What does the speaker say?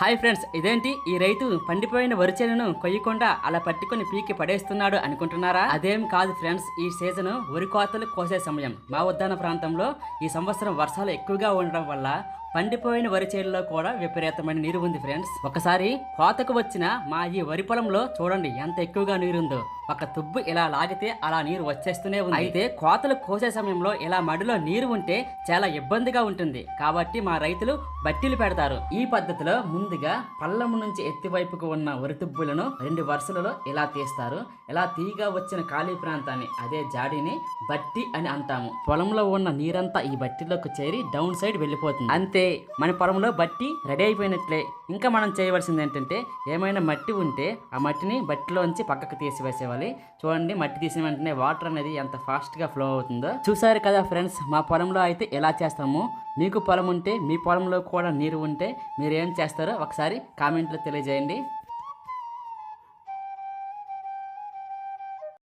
Hi friends ఇదేంటి? ఈ రైతు పండిపోయిన వరి చేనును కొయ్యకుండా అలా పట్టుకొని పీకి పడేస్తున్నాడు అనుకుంటున్నారా? అదేం కాదు ఫ్రెండ్స్ ఈ సీజన్ వరి కోతలు కోసే సమయం. మా ఉద్యాన ప్రాంతంలో ఈ సంవత్సరం వర్షాలు ఎక్కువగా ఉండడం వల్ల పండిపోయిన వరి చేనులో కూడా విపరీతమైన నీరు ఉంది ఫ్రెండ్స్. ఒకసారి కోతకు వచ్చిన మా ఈ వరి పొలంలో చూడండి ఎంత ఎక్కువగా నీరుందో. ఒక తుబ్బు ఇలా లాగితే అలా నీరు వచ్చేస్తూనే ఉంది. అయితే కోతలు కోసే సమయంలో ఇలా మడిలో నీరు ఉంటే చాలా ఇబ్బందిగా ఉంటుంది. కాబట్టి మా రైతులు బట్టీలు పెడతారు. ఈ పద్ధతిలో ముందుగా పల్లం నుంచి ఎత్తివైపుకు ఉన్న వరి తుబ్బులను రెండు వరుసలలో ఇలా తీస్తారు. ఇలా తీగా వచ్చిన ఖాళీ ప్రాంతాన్ని అదే జాడిని బట్టి అని అంటాము. పొలంలో ఉన్న నీరంతా ఈ బట్టిలోకి చేరి డౌన్ సైడ్ వెళ్ళిపోతుంది. అంతే మన పొలంలో బట్టి రెడీ అయిపోయినట్లే. ఇంకా మనం చేయవలసింది ఏంటంటే ఏమైనా మట్టి ఉంటే ఆ మట్టిని బట్టిలోంచి పక్కకు తీసివేసేవాలి చూడండి మట్టి తీసిన వెంటనే వాటర్ అనేది ఎంత ఫాస్ట్గా ఫ్లో అవుతుందో. చూసారు కదా ఫ్రెండ్స్ మా పొలంలో అయితే ఎలా చేస్తాము. మీకు పొలం ఉంటే మీ పొలంలో కూడా నీరు ఉంటే మీరు ఏం చేస్తారో ఒకసారి కామెంట్లో తెలియజేయండి.